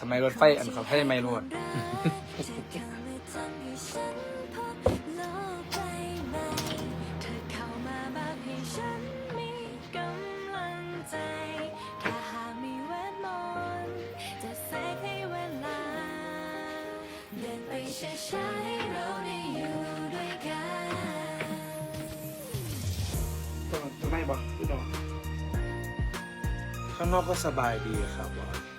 สมัยรถไฟอันเขาให้ไม่รวดช้าๆให้เราได้อยู่ด้วยกันตรงตรงไหนบ้างพี่น้องข้างนอกก็สบายดีครับบอส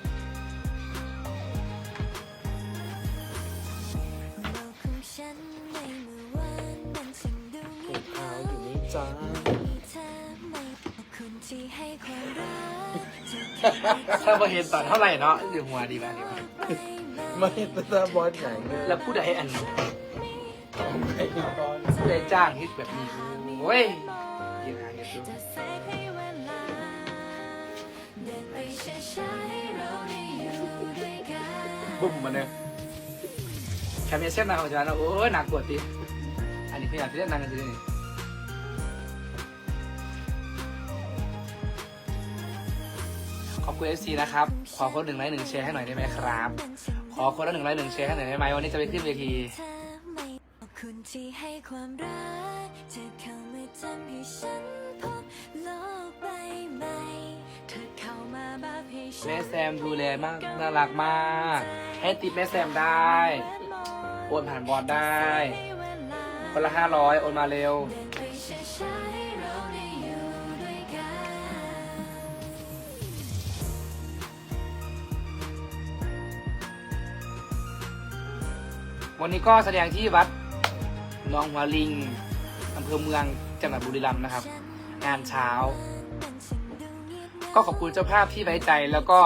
ถ้ามาเห็นตอนเท่าไหร่เนาะอยู่หัวดีบ้างดีบ้างไปไหมไม่ตาบอสใหญ่เลยแล้วผู้ใดอันไอ้ตอนผู้ใดจ้างฮิตแบบนี้โอ้ยยืนห่างกันดูจะแทรกให้เวลาเดินไปช้าๆให้เราได้อยู่ด้วยกันบุ้มมาเลยแคมเปญเส้นนาของฉันนะโอ้ยหนักกว่าตีอันนี้คืออยากที่เล่นนางกันจริง ขอบคุณเอฟซีนะครับ ขอคนหนึ่งไลค์หนึ่งแชร์ให้หน่อยได้ไหมครับ ขอคนละหนึ่งไลค์หนึ่งแชร์ให้หน่อยได้ไหมวันนี้จะไปขึ้นเวทีเธอไม่ขอบคุณที่ให้ความรักเธอเข้ามาทำให้ฉันพบโลกใบใหม่เธอเข้ามาแบบให้ฉันแม่แซมดูแลมากน่ารักมาก ให้ติปแม่แซมได้โอนผ่านบอลได้ คนละห้าร้อยโอนมาเร็ว วันนี้ก็แสดงที่วัดหนองหัวลิงอำเภอเมืองจังหวัดบุรีรัมย์นะครับ งานเช้า ก็ขอบคุณเจ้าภาพที่ไว้ใจ แล้วก็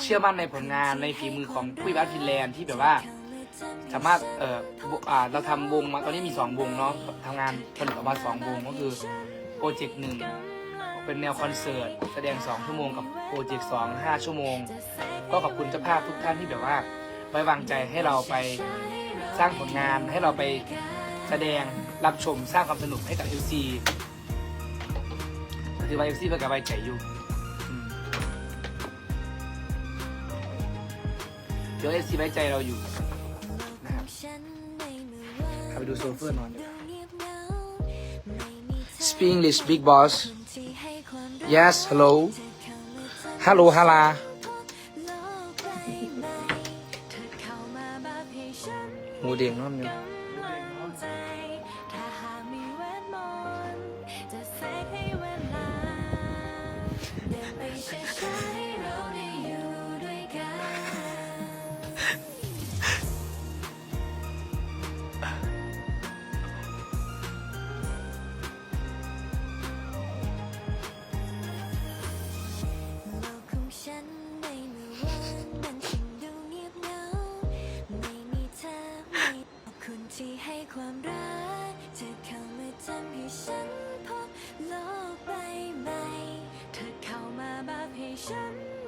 เชื่อมั่นในผลงานในฝีมือของผู้วิวัฒน์ฟินแลนด์ที่แบบว่า สามารถเอ่อบุอ่าเราทำวงมาตอนนี้มีสองวงเนาะทำงานผลิตออกมาสองวงก็คือโปรเจกต์หนึ่งเป็นแนวคอนเสิร์ตแสดงสองชั่วโมงกับโปรเจกต์สองห้าชั่วโมง ก็ขอบคุณเจ้าภาพทุกท่านที่แบบว่า ไว้วางใจให้เราไป สร้างผลงานให้เราไปแสดงรับชมสร้างความสนุกให้กับ FC คือว่า FC เพื่อกับไว้ใจอยู่อืมเดี๋ยว FC ไว้ใจเราอยู่นะครับพาไปดูโซเฟอร์นอนดีกว่า Speak English Big Boss Yes hello Hello Hala หมูเด้งนอนอยู่ คุณที่ให้ความรักเธอเข้ามาทำให้ฉันพบโลกใบใหม่ เธอเข้ามาแบบให้ฉัน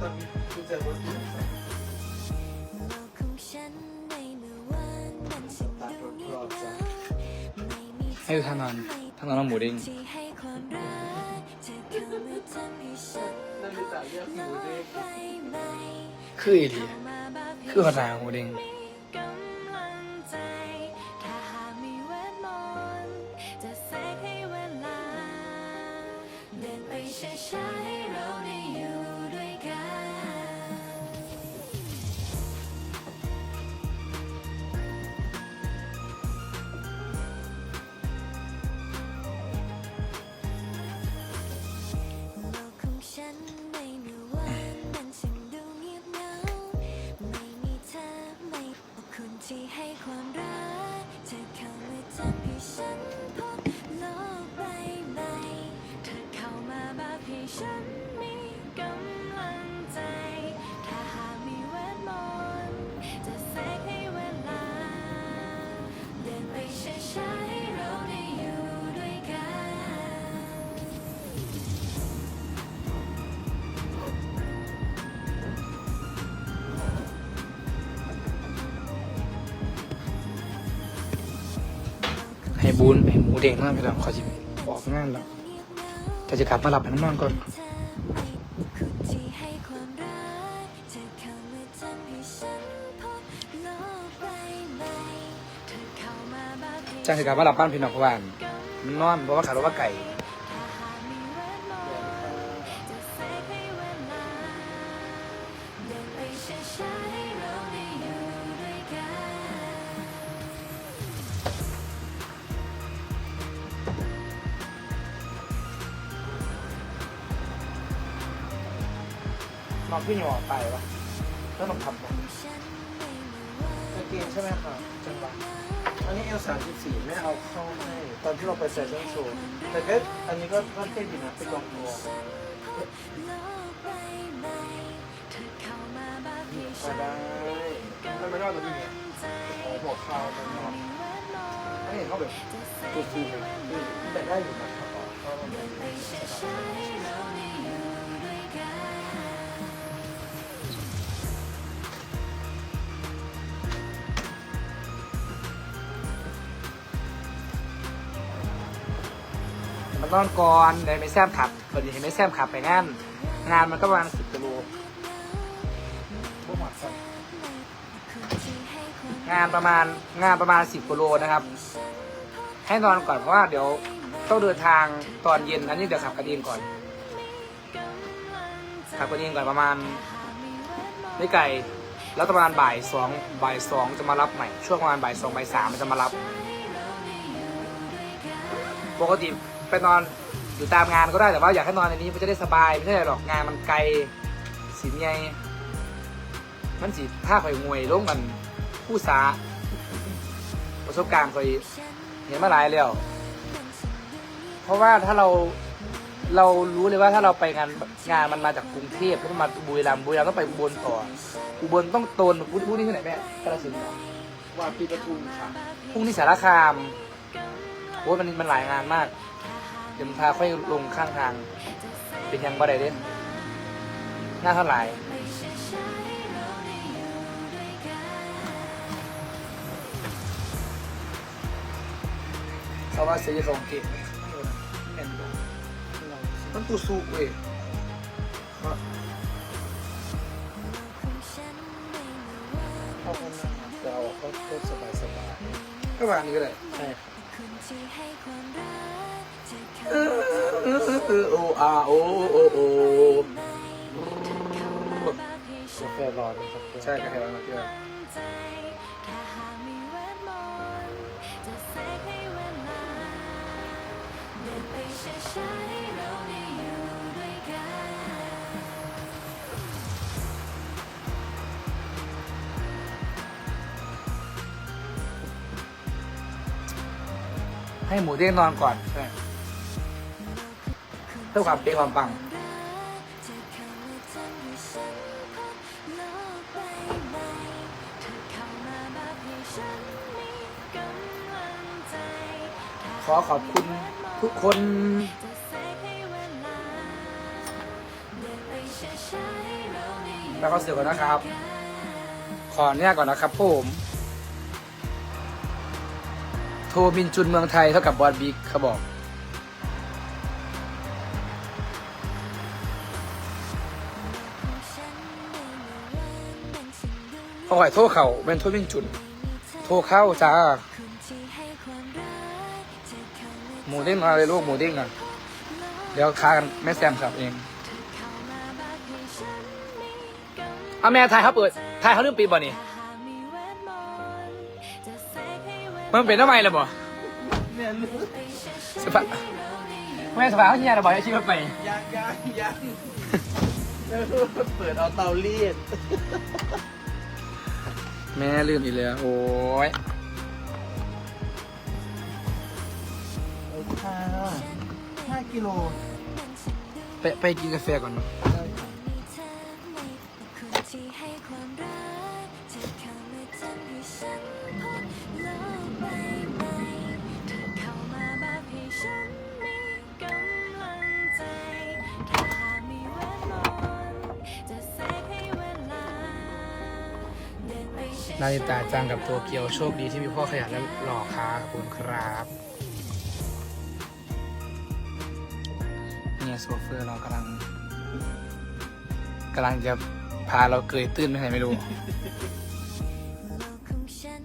ตอนนี้กูเจรถอยู่โลกของฉันให้ดูทานอนทานอนน้องหมูเด้งที่ให้ความรักเธอเข้าเรียกหมูเด้งคืออีหลีเข้ามาแบบให้คือภาหมูเด้ง บูนให้หมูเด้งนั่นไปแล้วขาจะออกงานแล้วจะจะกลับมาหลับให้นอนก่อนคนที่ให้ความรักจะเข้ามาทำให้ฉันพบโลกใบใหม่เธอเข้ามาแบบให้จ้างจะกลับมาหลับบ้านพี่น้องเพราะว่านนอนเพราะว่าขาดรถว่าไก่ นอนพี่หยอไปวะแล้วต้องทำกางเกงใช่ไหมครับจังหวะอันนี้เอลสามสิบสี่ไม่เอาเข้าให้ตอนที่เราไปแฟชั่นโชว์แต่ก็อันนี้ก็ก็เท่ดีนะเป็นกองทัวร์มาได้แล้วไม่รอดตรงนี้ไงโอ้หัวเข่ามันนอนไม่เห็นเขาแบบตัวฟูเลยแต่ได้อยู่นะครับ นอนก่อนเดี๋ยไม่แซมขับพอดีเห็นไม่แซมขับไปงานงานมันก็ประมาณสิบกิโลพวกหมดสงานประมาณงานประมาณสิบกิโลนะครับ ให้นอนก่อนเพราะว่าเดี๋ยวต้องเดินทางตอนเย็น อันนี้เดี๋ยวขับกันเองก่อน ขับกันเองก่อนประมาณไม่ไกลแล้วประมาณบ่ายสองบ่ายสองจะมารับใหม่ช่วงประมาณบ่ายสองบ่ายสามมันจะมารับ ปกติ ไปนอนอยู่ตามงานก็ได้แต่ว่าอยากให้นอนในนี้มันจะได้สบายไม่ใช่หรอกงานมันไกลสินไงมันสิถ้าคอยงวยลงกันผู้สาประสบการณ์คอยเห็นมาหลายแล้วเพราะว่าถ้าเราเรารู้เลยว่าถ้าเราไปงานงานมันมาจากกรุงเทพแล้วมาบุรีรัมย์บุรีรัมย์ต้องไปอุบลต่ออุบลต้องโตนพูดพูดนี่ที่ไหนแม่กาฬสินธุ์เหรอวาปีปทุมค่ะพรุ่งนี้สารคามโอ้ยมันมันหลายงานมาก เดี๋ยวมันพาค่อยลงข้างทาง เป็นยังบ่ได้เด้หน้าเท่าไหร่เขาว่าเสียสองเกตแม่นบ่มันตูสูกเว้ยเข้าห้องน้ำจะเอาเขาสบายสบายก็วางนี้ก็ได้ใช่ค่ะเออเออเออ โออาโอโอโอกาแฟร้อนนะครับ ใช่กาแฟร้อนมาก ให้หมูเด้งนอนก่อนเพื่อความเป๊ะความปังขอขอบคุณทุกคนแล้วก็เสือก่อนนะครับ ขอเนี่ยก่อนนะครับผม ทบินจุนเมืองไทยเท่ากับบอลบิ๊กเขาบอกเขาหอยโทษเขาเป็นโทษบินจุน โทษเข้าจ้า หมูเด้งมาเลยลูกหมูเด้งอะ เดี๋ยวค้ากันแม่แซมครับเองเข้ามาแบบให้ฉันมีกำลังเอาแม่ไทยเขาเปิดไทยเขาเริ่มปีบ่นี่ห มันเป็นทำไมล่ะบ่เนี่ยลูกไปช้าสภาแม่สภาเขาเฮียระบายชีวิตไปยังยังยังเปิดเอาเตารีดแม่ลืมอีกแล้วโอ้ยโอ้ค่ะห้ากิโล ไปไปกินกาแฟก่อนเนอะ นาริตาจังกับตัวเกียวโชคดีที่มีพ่อขยันและหล่อค้าขอบคุณครับเนี่ยโซเฟอร์เรากำลังกำลังจะพาเราเกยตื้นไปไหนไม่รู้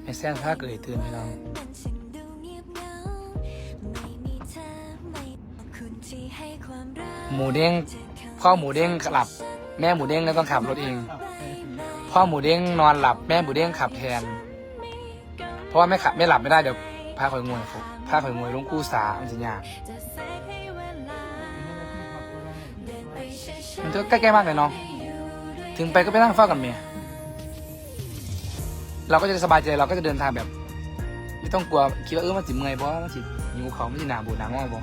ไอ้แซงผ้าเกยตื้นไห้เราหมูเด้งพ่อหมูเด้งขับ แม่หมูเด้งก็ต้องขับรถเอง พ่อหมูเด้งนอนหลับแม่หมูเด้งขับแทน เพราะว่าไม่ขับไม่หลับไม่ได้เดี๋ยวพาข่อยงวยฟุกพาข่อยงวยลงกู้สามันจะยากจะแทรกให้เวลาเดินไปช้ามันก็ใกล้ๆมากเลยเนาะถึงไปก็ไปนั่งเฝ้ากับเมียเราก็จะสบายใจเราก็จะเดินทางแบบ ไม่ต้องกลัวคิดว่าเออมันจิเมื่อยเพราะมันจิหิวเขาไม่จิหนาบูดหนาง่วงบ่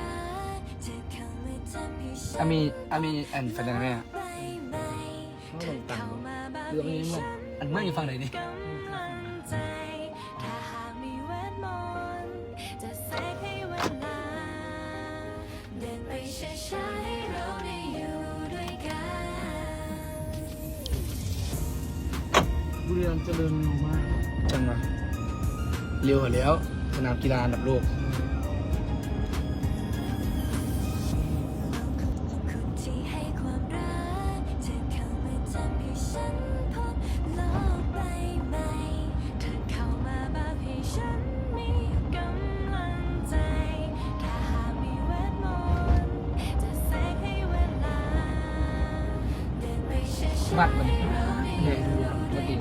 อเข้ามาทำให้ฉัอานมีอามีอันแฟนแม่ไปไหมเธอเข้ามาแบบเรื่องนี้มันอันเมื่ออยู่ฟังไหนนี่กำลังใจถ้าหากมีเวทมนต์จะแทรกให้เวลาเดินไปช้าๆให้เราได้อยู่ด้วยกันบุรีรัมย์เจริญเร็วมากจังหวะเร็วกว่าแล้วสนามกีฬาอันดับโลก ไปช้าๆวัดมันเนี่ยอยู่ปกติ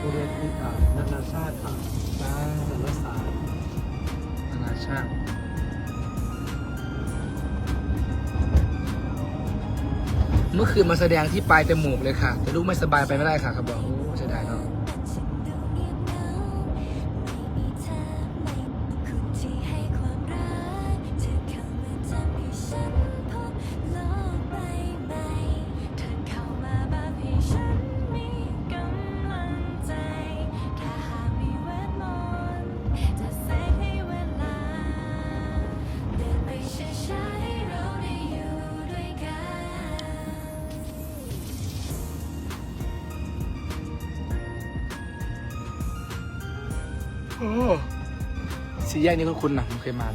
บุรีรัมย์ที่อ่านานาชาติค่ะสารศาสตร์นานาชาติเมื่อคืนมาแสดงที่ปลายจมูกเลยค่ะ แต่ลูกไม่สบายไปไม่ได้ค่ะครับบอก สี่แยกนี้ก็คุณนะผมเคยมา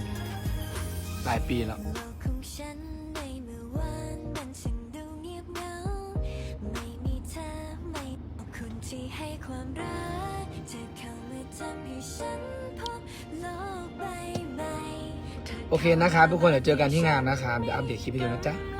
หลายปีแล้วโอเคนะครับทุกคนเดี๋ยวเจอกันที่งานนะครับเดี๋ยวอัปเดตคลิปให้ดูนะจ๊ะ